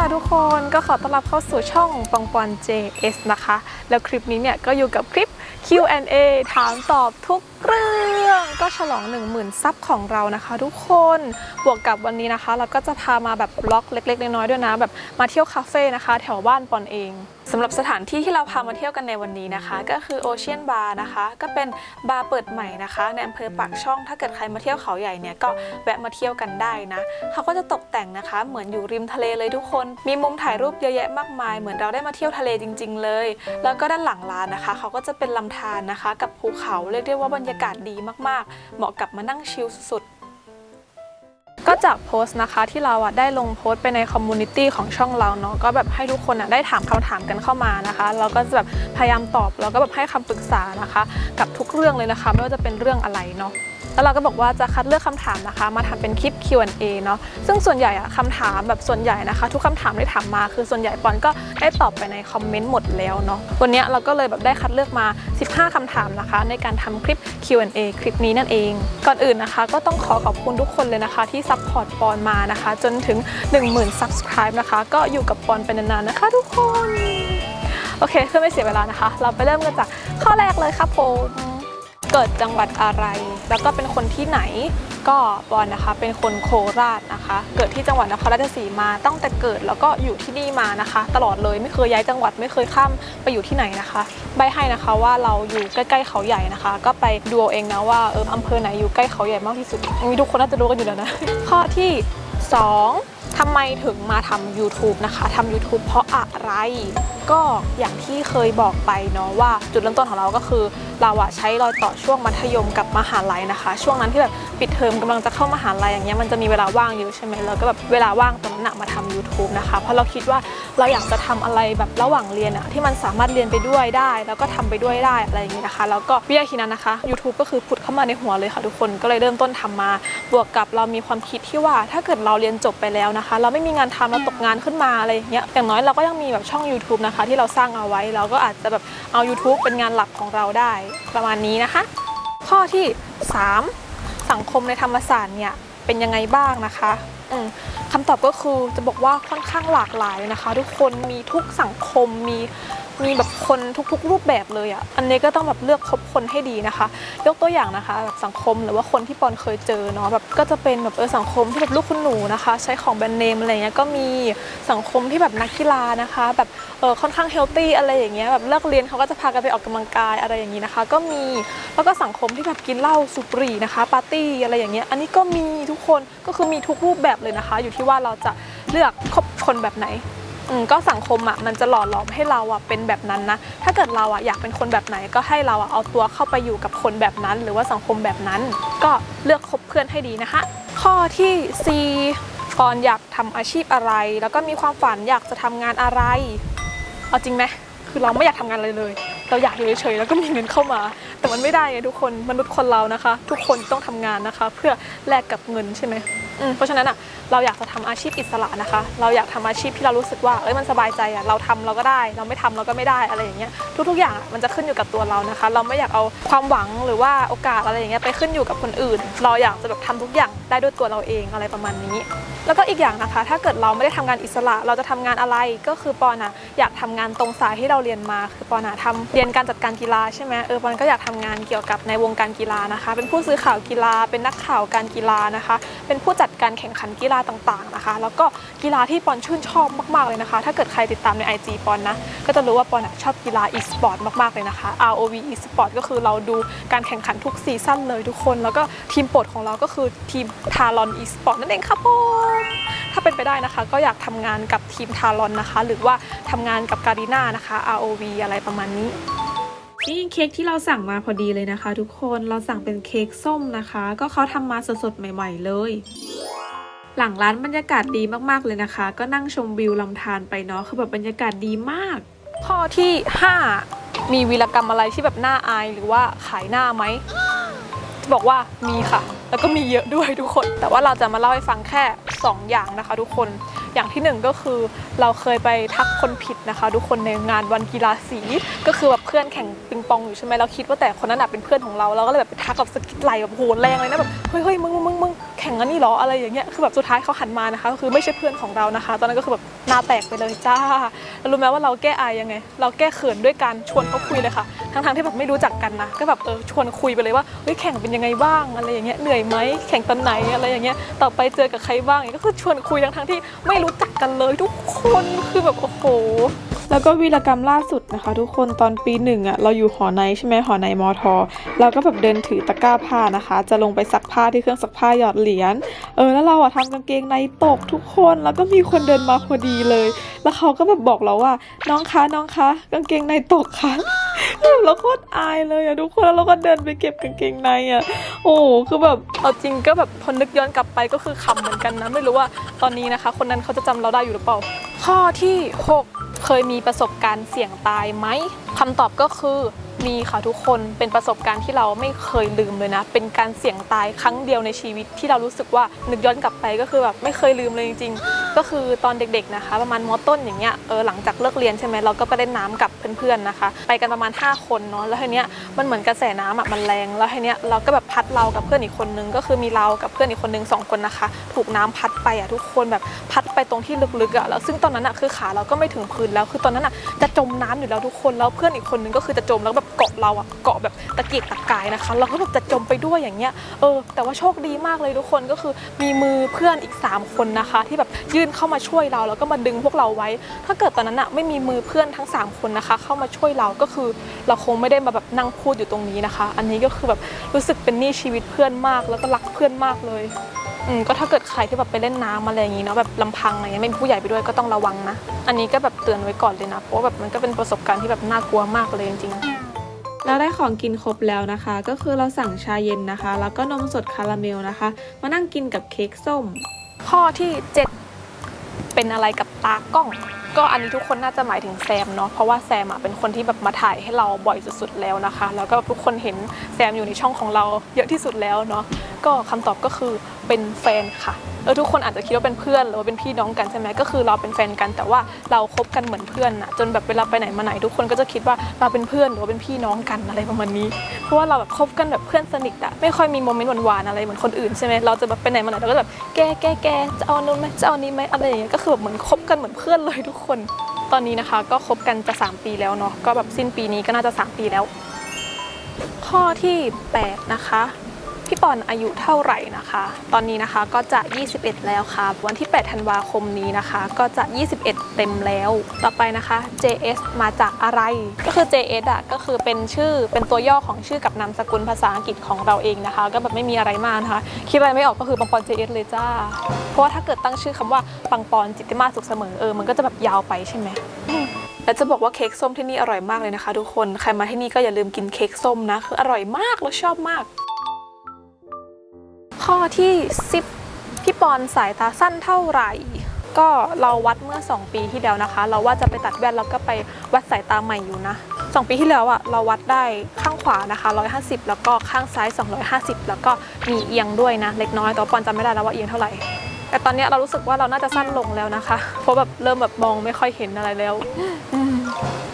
ค่ะทุกคนก็ขอต้อนรับเข้าสู่ช่องปองปอน JS นะคะ แล้วคลิปนี้เนี่ยก็อยู่กับคลิป Q&A ถามตอบทุกเรื่องก็ฉลอง 10,000 ซับของเรานะคะ ทุกคนบวกกับวันนี้นะคะ เราก็จะพามาแบบบล็อกเล็ก ๆ น้อยๆด้วยนะ แบบมาเที่ยวคาเฟ่นะคะ แถวบ้านปอนเอง สำหรับสถานที่ที่เราพามาเที่ยวกันในวันนี้นะคะ ก็คือโอเชียนบาร์นะคะ ก็เป็นบาร์เปิดใหม่นะคะในอำเภอปากช่อง ถ้าเกิดใครมาเที่ยวเขาใหญ่เนี่ยก็แวะมาเที่ยวกันได้นะเขาก็จะตกแต่งนะคะ เหมือนอยู่ริมทะเลเลยทุกคน มีมุมถ่ายรูปเยอะแยะมากมาย เหมือนเราได้มาเที่ยวทะเลจริง ๆ เลย แล้วก็ด้านหลังร้านนะคะเขาก็จะเป็นลำธารนะคะ กับภูเขาเรียกได้ว่าบรรยากาศดีมากๆ เหมาะกับมานั่งชิลสุดๆ ก็จากโพสต์นะคะที่เราอะได้ลงโพสต์ไปในคอมมูนิตี้ของช่องเราเนาะก็แบบให้ทุกคนอะได้ถามคำถามกันเข้ามานะคะ เราก็จะแบบพยายามตอบแล้วก็แบบให้คำปรึกษานะคะ กับทุกเรื่องเลยนะคะ ไม่ว่าจะเป็นเรื่องอะไรเนาะ แล้วเราก็บอกว่าจะคัดเลือกคำถามนะคะ มาทำเป็นคลิป Q&A เนาะซึ่งส่วนใหญ่อะคำถามแบบส่วนใหญ่นะคะ ทุกคำถามที่ถามมาคือส่วนใหญ่ปอนก็ได้ตอบไปในคอมเมนต์หมดแล้วเนาะวันนี้เราก็เลยแบบได้คัดเลือกมา 15คำถามนะคะ ในการทำคลิป Q&A คลิปนี้นั่นเอง ก่อนอื่นนะคะ ก็ต้องขอขอบคุณทุกคนเลยนะคะ ที่ซัพพอร์ตปอนมานะคะ จนถึง 10,000 Subscribe นะคะ ก็อยู่กับปอนเป็นนานๆนะคะ ทุกคน โอเคเพื่อไม่เสียเวลานะคะ เราไปเริ่มกันจากข้อแรกเลยครับผม เกิดจังหวัดอะไร แล้วก็เป็นคนที่ไหนก็ปอนนะคะ เป็นคนโคราชนะคะ เกิดที่จังหวัดนครราชสีมาตั้งแต่เกิดแล้วก็อยู่ที่นี่มานะคะ ตลอดเลยไม่เคยย้ายจังหวัดไม่เคยข้ามไปอยู่ที่ไหนนะคะ ใบให้นะคะว่าเราอยู่ใกล้ๆเขาใหญ่นะคะ ก็ไปดูเองนะว่าเอออำเภอไหนอยู่ใกล้เขาใหญ่มากที่สุดอันนี้ทุกคนน่าจะรู้กันอยู่แล้วนะ ข้อที่ 2ทำไมถึงมาทำ YouTube นะคะทำ YouTube เพราะอะไร ก็อย่างที่เคยบอกไปเนาะว่าจุดเริ่มต้นของเราก็คือเราอะใช้รอยต่อช่วงมัธยมกับมหาลัยนะคะ ช่วงนั้นที่แบบปิดเทอมกำลังจะเข้ามหาลัยอย่างเงี้ยมันจะมีเวลาว่างเยอะใช่ไหมแล้วก็แบบเวลาว่างตรงนั้นอะมาทำ YouTube นะคะ เพราะเราคิดว่าเราอยากจะทำอะไรแบบระหว่างเรียนอะที่มันสามารถเรียนไปด้วยได้ แล้วก็ทำไปด้วยได้อะไรอย่างงี้นะคะ แล้วก็วิทยาทีนั้นนะคะ YouTube ก็คือผุดเข้ามาในหัวเลยค่ะทุกคนก็เลยเริ่มต้นทำมา บวกกับเรามีความคิดที่ว่าถ้าเกิดเราเรียนจบไปแล้วนะคะ เราไม่มีงานทำเราตกงานขึ้นมาอะไรอย่างเงี้ยอย่างน้อยเราก็ยังมีแบบช่อง YouTube นะคะ ที่เราสร้างเอาไว้เราก็อาจจะแบบเอา YouTube เป็นงานหลักของเราได้ประมาณนี้นะคะ ข้อที่ 3 สังคมในธรรมศาสตร์เนี่ยเป็นยังไงบ้างนะคะคำตอบก็คือจะบอกว่าค่อนข้างหลากหลายนะคะ ทุกคนมีทุกสังคมมีมีแบบ คนทุกๆ รูปแบบเลยอะ่ะ อันนี้ก็ต้องแบบเลือกคบคนให้ดีนะคะ ยกตัวอย่างนะคะแบบสังคมหรือว่าคนที่ปอนเคยเจอเนาะแบบก็จะเป็นแบบเออสังคมที่แบบลูกคุณหนูนะคะ ใช้ของแบรนด์เนมอะไรเงี้ยก็มีสังคมที่แบบนักกีฬานะคะ แบบเออค่อนข้างเฮลตี้อะไรอย่างเงี้ยแบบเลิกเรียนเขาก็จะพากันไปออกกำลังกายอะไรอย่างงี้นะคะ ก็มีแล้วก็สังคมที่แบบกินเหล้าสูบบุหรี่นะคะปาร์ตี้อะไรอย่างเงี้ยอันนี้ก็มีทุกคนก็คือมีทุกรูปแบบเลยนะคะ อยู่ที่ว่าเราจะเลือกคบคนแบบไหน อืมก็สังคมอะมันจะหล่อหลอมให้เราอะเป็นแบบนั้นนะ ถ้าเกิดเราอะอยากเป็นคนแบบไหนก็ให้เราอะเอาตัวเข้าไปอยู่กับคนแบบนั้น หรือว่าสังคมแบบนั้น ก็เลือกคบเพื่อนให้ดีนะคะ ข้อที่ 4 ปอนอยากทำอาชีพอะไร แล้วก็มีความฝันอยากจะทำงานอะไร เอาจริงไหมคือเราไม่อยากทำงานอะไรเลย เราอยากอยู่เฉยๆแล้วก็มีเงินเข้ามา แต่มันไม่ได้ไงทุกคนมนุษย์คนเรานะคะ ทุกคนต้องทำงานนะคะ เพื่อแลกกับเงินใช่ไหมมเพราะฉะนั้นอะเราอยากจะทำอาชีพอิสระนะคะ เราอยากทำอาชีพที่เรารู้สึกว่าเอ้ยมันสบายใจอะเราทำเราก็ได้ เราไม่ทำเราก็ไม่ได้อะไรอย่างเงี้ยทุกๆอย่างอะมันจะขึ้นอยู่กับตัวเรานะคะ เราไม่อยากเอาความหวังหรือว่าโอกาสอะไรอย่างเงี้ยไปขึ้นอยู่กับคนอื่น เราอยากจะแบบทำทุกอย่างได้ด้วยตัวเราเองอะไรประมาณนี้ แล้วก็อีกอย่างนะคะ ถ้าเกิดเราไม่ได้ทำงานอิสระ เราจะทำงานอะไรก็คือปอนะอยากทำงานตรงสายที่เราเรียนมา คือปอนะทำเรียนการจัดการกีฬาใช่ไหมเออปอนก็อยากทำงานเกี่ยวกับในวงการกีฬานะคะ เป็นผู้สื่อข่าวกีฬา เป็นนักข่าวการกีฬานะคะ เป็นผู้จัดการแข่งขันกีฬาาต่างๆนะคะ แล้วก็กีฬาที่ปอนชื่นชอบมากๆเลยนะคะ ถ้าเกิดใครติดตามใน IG ปอนนะก็จะรู้ว่าปอนชอบกีฬา e-sport มากๆเลยนะคะ ROV e-sport ก็คือเราดูการแข่งขันทุกซีซั่นเลยทุกคน แล้วก็ทีมโปรดของเราก็คือทีมทารอน e-sport นั่นเองครับผมถ้าเป็นไปได้นะคะ ก็อยากทำงานกับทีมทารอนนะคะ หรือว่าทำงานกับการีน่านะคะ ROV อะไรประมาณนี้นี่เค้กที่เราสั่งมาพอดีเลยนะคะ ทุกคนเราสั่งเป็นเค้กส้มนะคะ ก็เขาทำมาสดๆใหม่ ๆ เลย หลังร้านบรรยากาศดีมากๆเลยนะคะ ก็นั่งชมวิวลำธารไปเนาะคือแบบบรรยากาศดีมาก ข้อที่ 5 มีวีรกรรมอะไรที่แบบน่าอายหรือว่าขายหน้าไหมจะบอกว่ามีค่ะ แล้วก็มีเยอะด้วยทุกคน แต่ว่าเราจะมาเล่าให้ฟังแค่ 2 อย่างนะคะทุกคน อย่างที่หนึ่งก็คือเราเคยไปทักคนผิดนะคะ ทุกคนในงานวันกีฬาสี ก็คือแบบเพื่อนแข่งปิงปองอยู่ใช่ไหมเราคิดว่าแต่คนนั้นเป็นเพื่อนของเราเราก็เลยแบบไปทักกับสะกิดไหลแบบโหแรงเลยนะแบบเฮ้ยเฮ้ยมึงมึงมึงมง ข่งข่งกันนี่หรออะไรอย่างเงี้ยคือแบบสุดท้ายเขาหันมานะคะก็คือไม่ใช่เพื่อนของเรานะคะ ตอนนั้นก็คือแบบหน้าแตกไปเลยจ้าแล้วรู้ไหมว่าเราแก้อายยังไง เราแก้เขินด้วยการชวนเขาคุยเลยค่ะทั้งๆที่แบบไม่รู้จักกันนะก็แบบเออชวนคุยไปเลยว่าเฮ้ยแข่งเป็นยังไงบ้างอะไรอย่างเงี้ยเหนื่อยไหมแข่งตอนไหนอะไรอย่างเงี้ยต่อไปเจอกับใครบ้างก็คือชวนคุยทั้งๆที่ไม่รู้จักกันเลยทุกคนคือแบบโอ้โหแล้วก็วีรกรรมล่าสุดนะคะ ทุกคนตอนปีหนึ่งอะเราอยู่หอในใช่ไหมหอในมอทอเราก็แบบเดินถือตะกร้าผ้านะคะ จะลงไปซักผ้าที่เครื่องซักผ้าหยอดเหรียญเออ แล้วเราอะทำกางเกงในตกทุกคน แล้วก็มีคนเดินมาพอดีเลย แล้วเขาก็แบบบอกเราว่า น้องคะ น้องคะ กางเกงในตกค่ะเราโคตรอายเลยอะทุกคนแล้วเราก็เดินไปเก็บกางเกงในอะโอ้คือแบบเอาจริงก็แบบพอนึกย้อนกลับไปก็คือขำเหมือนกันนะ ไม่รู้ว่าตอนนี้นะคะ คนนั้นเขาจะจำเราได้อยู่หรือเปล่า ข้อที่ 6 เคยมีประสบการณ์เสี่ยงตายไหมคำตอบก็คือ มีค่ะทุกคนเป็นประสบการณ์ที่เราไม่เคยลืมเลยนะ เป็นการเสี่ยงตายครั้งเดียวในชีวิตที่เรารู้สึกว่านึกย้อนกลับไปก็คือแบบไม่เคยลืมเลยจริงๆ ก็คือตอนเด็กๆนะคะ ประมาณมต้นอย่างเงี้ยเออหลังจากเลิกเรียนใช่ไหมเราก็ไปเล่นน้ำกับเพื่อนๆนะคะ ไปกันประมาณ 5 คนเนาะแล้วทีเนี้ยมันเหมือนกระแสน้ำอะมันแรงแล้วทีเนี้ยเราก็แบบพัดเรากับเพื่อนอีกคนนึง ก็คือมีเรากับเพื่อนอีกคนนึงสองคนนะคะ ถูกน้ำพัดไปอะทุกคนแบบพัดไปตรงที่ลึกๆอะแล้วซึ่งตอนนั้นอะคือขาเราก็ไม่ถึงพื้นแล้ว คือตอนนั้นอะจะจมน้ำอยู่แล้วทุกคนแล้วเพื่อนอีกคนนึงก็คือจะจมแล้วแบบเกาะเราอะเกาะแบบตะเกียกตะกายนะคะ เราก็แบบจะจมไปด้วยอย่างเงี้ยเออแต่ว่าโชคดีมากเลยทุกคนก็คือมีมือเพื่อนอีก 3 คนนะคะ ที่แบบยืนเข้ามาช่วยเรา แล้วก็มาดึงพวกเราไว้ ถ้าเกิดตอนนั้นอะไม่มีมือเพื่อนทั้ง 3 คนนะคะ เข้ามาช่วยเราก็คือเราคงไม่ได้มาแบบนั่งพูดอยู่ตรงนี้นะคะ อันนี้ก็คือแบบรู้สึกเป็นหนี้ชีวิตเพื่อนมาก แล้วก็รักเพื่อนมากเลยอืมก็ถ้าเกิดใครที่แบบไปเล่นน้ำอะไรอย่างงี้เนาะแบบลำพังอะไรเงี้ยไม่มีผู้ใหญ่ไปด้วยก็ต้องระวังนะ อันนี้ก็แบบเตือนไว้ก่อนเลยนะเพราะว่าแบบมันก็เป็นประสบการณ์ที่แบบน่ากลัวมากเลยจริงๆแล้วได้ของกินครบแล้วนะคะ ก็คือเราสั่งชาเย็นนะคะ แล้วก็นมสดคาราเมลนะคะ มานั่งกินกับเค้กส้ม ข้อที่ 7 เป็นอะไรกับตากล้อง ก็อันนี้ทุกคนน่าจะหมายถึงแซมเนาะเพราะว่าแซมอะเป็นคนที่แบบมาถ่ายให้เราบ่อยสุดๆแล้วนะคะ แล้วก็ทุกคนเห็นแซมอยู่ในช่องของเราเยอะที่สุดแล้วเนาะก็คำตอบก็คือเป็นแฟนค่ะ เออทุกคนอาจจะคิดว่าเป็นเพื่อนหรือว่าเป็นพี่น้องกันใช่ไหมก็คือเราเป็นแฟนกัน แต่ว่าเราคบกันเหมือนเพื่อนนะจนแบบเวลาไปไหนมาไหน ทุกคนก็จะคิดว่าเราเป็นเพื่อนหรือว่าเป็นพี่น้องกันอะไรประมาณนี้ เพราะว่าเราแบบคบกันแบบเพื่อนสนิทอะไม่ค่อยมีโมเมนต์หวานๆอะไรเหมือนคนอื่นใช่ไหมเราจะแบบไปไหนมาไหนเราก็แบบแกแกแกจะเอานู้นไหมจะเอานี้ไหมอะไรอย่างเงี้ยก็คือแบบเหมือนคบกันเหมือนเพื่อนเลยทุกคน ตอนนี้นะคะ ก็คบกันจะ 3 ปีแล้วเนาะก็แบบสิ้นปีนี้ก็น่าจะ 3 ปีแล้ว ข้อที่ 8 นะคะ พี่ปอนอายุเท่าไหร่นะคะ ตอนนี้นะคะก็จะ 21 แล้วค่ะ วันที่ 8 ธันวาคมนี้นะคะ ก็จะ 21 เต็มแล้ว ต่อไปนะคะ JS มาจากอะไร ก็คือ JS อะก็คือเป็นชื่อเป็นตัวย่อของชื่อกับนามสกุลภาษาอังกฤษของเราเองนะคะ ก็แบบไม่มีอะไรมากนะคะ คิดอะไรไม่ออกก็คือปังปอน JS เลยจ้า เพราะว่าถ้าเกิดตั้งชื่อคำว่าปังปอนจิตติมาสุขเสมอเออมันก็จะแบบยาวไปใช่ไหมและจะบอกว่าเค้กส้มที่นี่อร่อยมากเลยนะคะ ทุกคน ใครมาที่นี่ก็อย่าลืมกินเค้กส้มนะ คืออร่อยมาก แล้วชอบมาก ข้อที่10พี่ปอนสายตาสั้นเท่าไหร่ ก็เราวัดเมื่อ 2 ปีที่แล้วนะคะ เราว่าจะไปตัดแว่นแล้วก็ไปวัดสายตาใหม่อยู่นะ 2 ปีที่แล้วอะเราวัดได้ข้างขวานะคะ 150 แล้วก็ข้างซ้าย 250 แล้วก็มีเอียงด้วยนะ เล็กน้อยแต่ปอนจำไม่ได้แล้วว่าเอียงเท่าไหร่ แต่ตอนนี้เรารู้สึกว่าเราน่าจะสั้นลงแล้วนะคะ เพราะแบบเริ่มแบบมองไม่ค่อยเห็นอะไรแล้วอื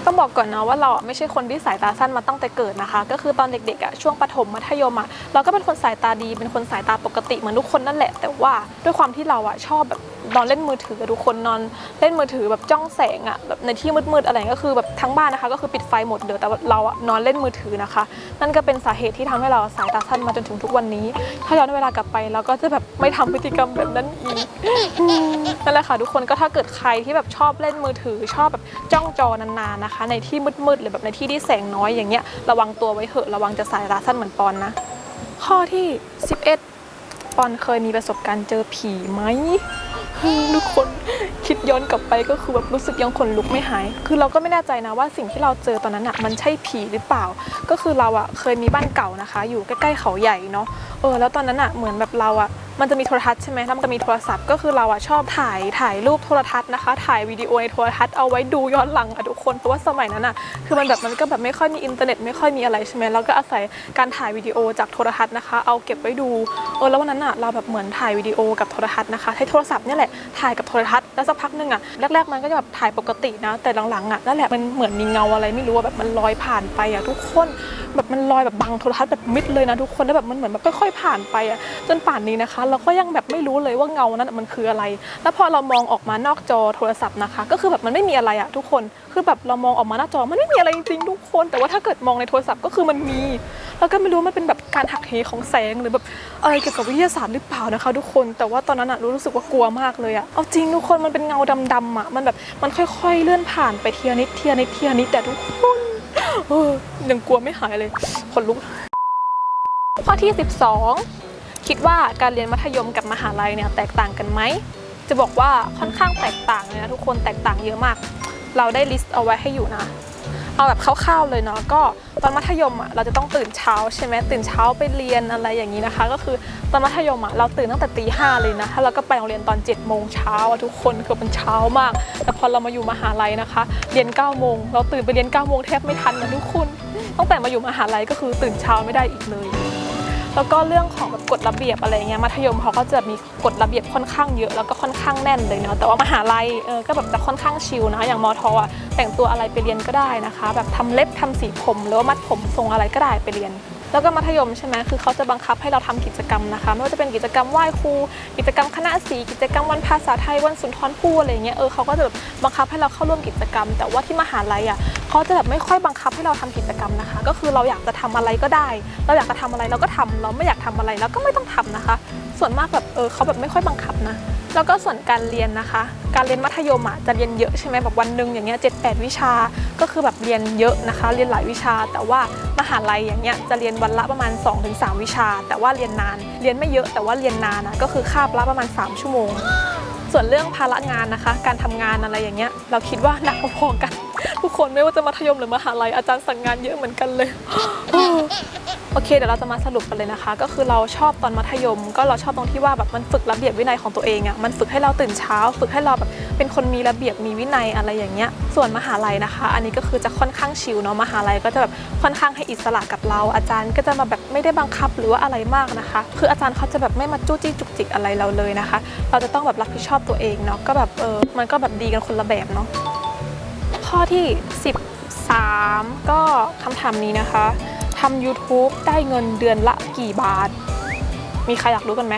ต้องบอกก่อนนะว่าเราไม่ใช่คนที่สายตาสั้นมาตั้งแต่เกิดนะคะ ก็คือตอนเด็กๆอะช่วงประถมมัธยมอะเราก็เป็นคนสายตาดีเป็นคนสายตาปกติเหมือนทุกคนนั่นแหละ แต่ว่าด้วยความที่เราอะชอบแบบนอนเล่นมือถือทุกคนนอนเล่นมือถือแบบจ้องแสงอะแบบในที่มืดๆอะไรก็คือแบบทั้งบ้านนะคะ ก็คือปิดไฟหมดเดี๋ยวแต่ว่าเราอะนอนเล่นมือถือนะคะ นั่นก็เป็นสาเหตุที่ทำให้เราสายตาสั้นมาจนถึงทุกวันนี้ ถ้าย้อนเวลากลับไปเราก็จะแบบไม่ทำพฤติกรรมแบบนั้นอีก นั่นแหละค่ะทุกคนก็ถ้าเกิดใครที่แบบชอบเล่นมือถือชอบแบบจ้องจอนานๆนะคะ ในที่มืดๆหรือแบบในที่ที่แสงน้อยอย่างเงี้ยระวังตัวไว้เถอะระวังจะสายตาสั้นเหมือนปอนนะ ข้อที่ 11 ปอนเคยมีประสบการณ์เจอผีไหมอืม ทุกคนคิดย้อนกลับไปก็คือแบบรู้สึกยังขนลุกไม่หาย คือเราก็ไม่แน่ใจนะว่าสิ่งที่เราเจอตอนนั้นอะมันใช่ผีหรือเปล่า ก็คือเราอะเคยมีบ้านเก่านะคะ อยู่ใกล้ๆเขาใหญ่เนาะ เออ แล้วตอนนั้นอะเหมือนแบบเราอะมันจะมีโทรทัศน์ใช่ไหมแล้วมันก็มีโทรศัพท์ ก็คือเราอะชอบถ่าย ถ่ายรูปโทรทัศน์นะคะ ถ่ายวิดีโอในโทรทัศน์เอาไว้ดูย้อนหลังอะทุกคน เพราะว่าสมัยนั้นอะคือมันแบบมันก็แบบไม่ค่อยมีอินเทอร์เน็ตไม่ค่อยมีอะไรใช่ไหมเราก็อาศัยการถ่ายวิดีโอจากโทรทัศน์นะคะ เอาเก็บไว้ดู เออ แล้ววันนั้นอะเราแบบเหมือนถ่ายวิดีโอกับโทรทัศน์นะคะ ใช้โทรศัพท์นี่แหละถ่ายกับโทรทัศน์แล้วสักพักหนึ่งอะแรกๆมันก็จะแบบถ่ายปกตินะ แต่หลังๆอะนั่นแหละมันเหมือนมีเงาอะไรไม่รู้แบบมันลอยผ่านไปอะทุกคนแบบมันลอยแบบบังโทรทัศน์แบบมิดเลยนะทุกคนแล้วแบบมันเหมือนแบบค่อยๆผ่านไปอะจนป่านนี้นะคะ เราก็ยังแบบไม่รู้เลยว่าเงานั้นมันคืออะไร แล้วพอเรามองออกมานอกจอโทรศัพท์นะคะ ก็คือแบบมันไม่มีอะไรอะทุกคนคือแบบเรามองออกมาหน้าจอมันไม่มีอะไรจริงๆทุกคน แต่ว่าถ้าเกิดมองในโทรศัพท์ก็คือมันมี แล้วก็ไม่รู้มันเป็นแบบการหักเหของแสงหรือแบบอะไรเกี่ยวกับวิทยาศาสตร์หรือเปล่านะคะ ทุกคน แต่ว่าตอนนั้นอะรู้สึกว่ากลัวมากเลยอะเอาจริงทุกคนมันเป็นเงาดำๆอะมันแบบมันค่อย ๆ เลื่อนผ่านไปเทียนิดเทียนิดเทียนิดแต่ทุกคนเออยังกลัวไม่หายเลยขนลุก ข้อที่ 12 คิดว่าการเรียนมัธยมกับมหาลัยเนี่ยแตกต่างกันไหมจะบอกว่าค่อนข้างแตกต่างเลยนะทุกคนแตกต่างเยอะมาก เราได้ลิสต์เอาไว้ให้อยู่นะ เอาแบบคร่าวๆเลยเนาะก็ตอนมัธยมอะเราจะต้องตื่นเช้าใช่ไหมตื่นเช้าไปเรียนอะไรอย่างนี้นะคะ ก็คือตอนมัธยมอะเราตื่นตั้งแต่ตีห้าเลยนะถ้าเราก็ไปโรงเรียนตอน7จ็ดโมงเช้าทุกคนคือมันเช้ามาก แต่พอเรามาอยู่มหาลัยนะคะ เรียน9ก้าโมงเราตื่นไปเรียน9ก้าโมงแทบไม่ทันนะทุกคนตั้งแต่มาอยู่มหาลัยก็คือตื่นเช้าไม่ได้อีกเลย แล้วก็เรื่องของแบบกฎระเบียบอะไรเงี้ยมัธยมเขาก็จะมีกฎระเบียบค่อนข้างเยอะแล้วก็ค่อนข้างแน่นเลยเนาะแต่ว่ามหาลัยเออก็แบบจะค่อนข้างชิลนะอย่างมอทอะแต่งตัวอะไรไปเรียนก็ได้นะคะ แบบทำเล็บทำสีผมหรือว่ามัดผมทรงอะไรก็ได้ไปเรียน แล้วก็มัธยมใช่ไหมคือเขาจะบังคับให้เราทำกิจกรรมนะคะไม่ว่าจะเป็นกิจกรรมไหว้ครู กิจกรรมคณะสีกิจกรรมวันภาษาไทยวันสุนทรภู่อะไรเงี้ยเออเขาก็จะแบบบังคับให้เราเข้าร่วมกิจกรรม แต่ว่าที่มหาลัยอะเขาจะแบบไม่ค่อยบังคับให้เราทำกิจกรรมนะคะ ก็คือเราอยากจะทำอะไรก็ได้ เราอยากจะทำอะไรเราก็ทำเราไม่อยากทำอะไรเราก็ไม่ต้องทำนะคะ ส่วนมากแบบเออเขาแบบไม่ค่อยบังคับนะ แล้วก็ส่วนการเรียนนะคะ การเรียนมัธยมอะจะเรียนเยอะใช่ไหมแบบวันหนึ่งอย่างเงี้ยเจ็ดแปดวิชา ก็คือแบบเรียนเยอะนะคะ เรียนหลายวิชา แต่ว่ามหาลัยอย่างเงี้ยจะเรียนวันละประมาณ 2-3 วิชา แต่ว่าเรียนนาน เรียนไม่เยอะแต่ว่าเรียนนานนะก็คือคาบละประมาณ 3 ชั่วโมง ส่วนเรื่องภาระงานนะคะ การทำงานอะไรอย่างเงี้ยเราคิดว่าหนักพอๆกัน ทุกคนไม่ว่าจะมัธยมหรือมหาลัยอาจารย์สั่งงานเยอะเหมือนกันเลย โอเคเดี๋ยวเราจะมาสรุปกันเลยนะคะ ก็คือเราชอบตอนมัธยม ก็เราชอบตรงที่ว่าแบบมันฝึกระเบียบวินัยของตัวเองอะ่ะมันฝึกให้เราตื่นเช้า ฝึกให้เราแบบเป็นคนมีระเบียบมีวินัยอะไรอย่างเงี้ย ส่วนมหาลัยนะคะ อันนี้ก็คือจะค่อนข้างชิลเนาะมหาลัยก็จะแบบค่อนข้างให้อิสระกับเรา อาจารย์ก็จะมาแบบไม่ได้บังคับหรือว่าอะไรมากนะคะ คืออาจารย์เขาจะแบบไม่มาจู้จี้จุกจิกอะไรเราเลยนะคะ เราจะต้องแบบรับผิดชอบตัวเองเนาะก็แบบเออมันก็แบบดีกันคนละแบบเนาะ ข้อที่ 13 ก็คำถามนี้นะคะทำ YouTube ได้เงินเดือนละกี่บาท มีใครอยากรู้กันไหม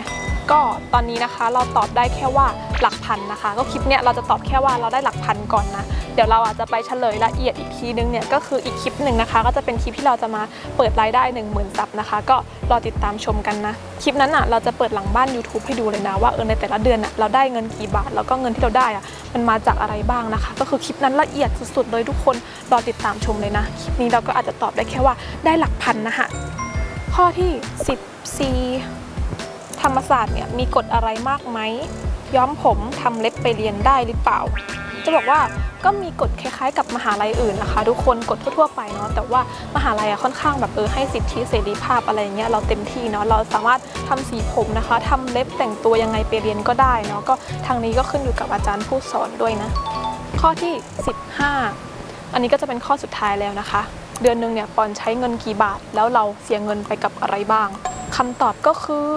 ก็ตอนนี้นะคะเราตอบได้แค่ว่าหลักพันนะคะ ก็คลิปเนี้ยเราจะตอบแค่ว่าเราได้หลักพันก่อนนะ เดี๋ยวเราอาจจะไปเฉลยละเอียดอีกทีนึงเนี่ยก็คืออีกคลิปหนึ่งนะคะ ก็จะเป็นคลิปที่เราจะมาเปิดรายได้ 1 0,000ซับนะคะ ก็รอติดตามชมกันนะ คลิปนั้นอะเราจะเปิดหลังบ้าน YouTube ให้ดูเลยนะว่าเออในแต่ละเดือนอะเราได้เงินกี่บาท แล้วก็เงินที่เราได้อะมันมาจากอะไรบ้างนะคะ ก็คือคลิปนั้นละเอียดสุดๆเลยทุกคนรอติดตามชมเลยนะคลิปนี้เราก็อาจจะตอบได้แค่ว่าได้หลักพันนะคะข้อที่ 14 ธรรมศาสตร์เนี่ยมีกฎอะไรมากไหมย้อมผมทำเล็บไปเรียนได้หรือเปล่า จะบอกว่าก็มีกฎคล้ายๆ กับมหาลัยอื่นนะคะ ทุกคนกฎทั่วๆไปเนาะแต่ว่ามหาลัยอะค่อนข้างแบบเออให้สิทธิเสรีภาพอะไรเงี้ยเราเต็มที่เนาะเราสามารถทำสีผมนะคะทำเล็บแต่งตัวยังไงไปเรียนก็ได้เนาะก็ทางนี้ก็ขึ้นอยู่กับอาจารย์ผู้สอนด้วยนะ ข้อที่ 15 อันนี้ก็จะเป็นข้อสุดท้ายแล้วนะคะ เดือนหนึ่งเนี่ยปอนใช้เงินกี่บาทแล้วเราเสียเงินไปกับอะไรบ้าง คำตอบก็คือ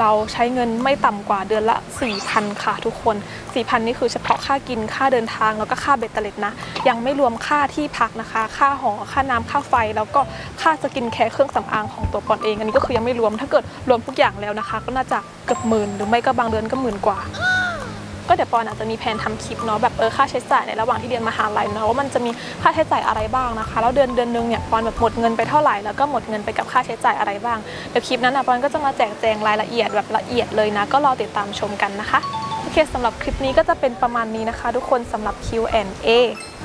เราใช้เงินไม่ต่ำกว่าเดือนละ 4,000 ค่ะทุกคน 4,000 นี่คือเฉพาะค่ากินค่าเดินทางแล้วก็ค่าเบ็ดเตล็ดนะ ยังไม่รวมค่าที่พักนะคะ ค่าหอ ค่าน้ำค่าไฟ แล้วก็ค่าสกินแคร์เครื่องสำอางของตัวปอนเอง อันนี้ก็คือยังไม่รวมถ้าเกิดรวมทุกอย่างแล้วนะคะ ก็น่าจะเกือบหมื่นหรือไม่ก็บางเดือนก็หมื่นกว่า ก็เดี๋ยวปอนอาจจะมีแผนทำคลิปเนาะแบบเออค่าใช้จ่ายในระหว่างที่เรียนมหาลัยเนาะว่ามันจะมีค่าใช้จ่ายอะไรบ้างนะคะ แล้วเดือนเดือนหนึงเนี่ยปอนแบบหมดเงินไปเท่าไหร่แล้วก็หมดเงินไปกับค่าใช้จ่ายอะไรบ้างเดี๋ยวคลิปนั้นนะปอนก็จะมาแจกแจงรายละเอียดแบบละเอียดเลยนะก็รอติดตามชมกันนะคะ เคสำหรับคลิปนี้ก็จะเป็นประมาณนี้นะคะ ทุกคนสำหรับ Q&A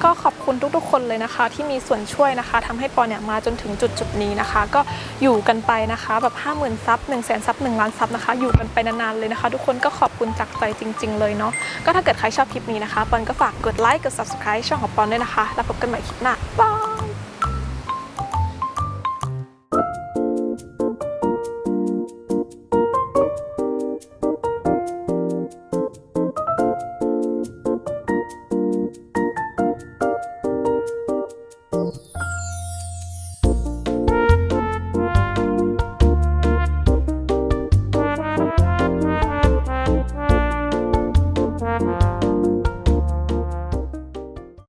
ก็ขอบคุณทุกๆ คนเลยนะคะ ที่มีส่วนช่วยนะคะทำให้ปอนเนี่ยมาจนถึงจุดจุดนี้นะคะ ก็อยู่กันไปนะคะแบบ 50,000ซับ1 0 0 0 0แสนซับ1ล้านซับนะคะ อยู่กันไปนานๆเลยนะคะ ทุกคนก็ขอบคุณจากใจจริง ๆ เลยเนาะก็ถ้าเกิดใครชอบคลิปนี้นะคะปอนก็ฝากกดไลค์กด subscribe ช่องของปอนด้วยนะคะ แล้วพบกันใหม่คลิปหน้าบาย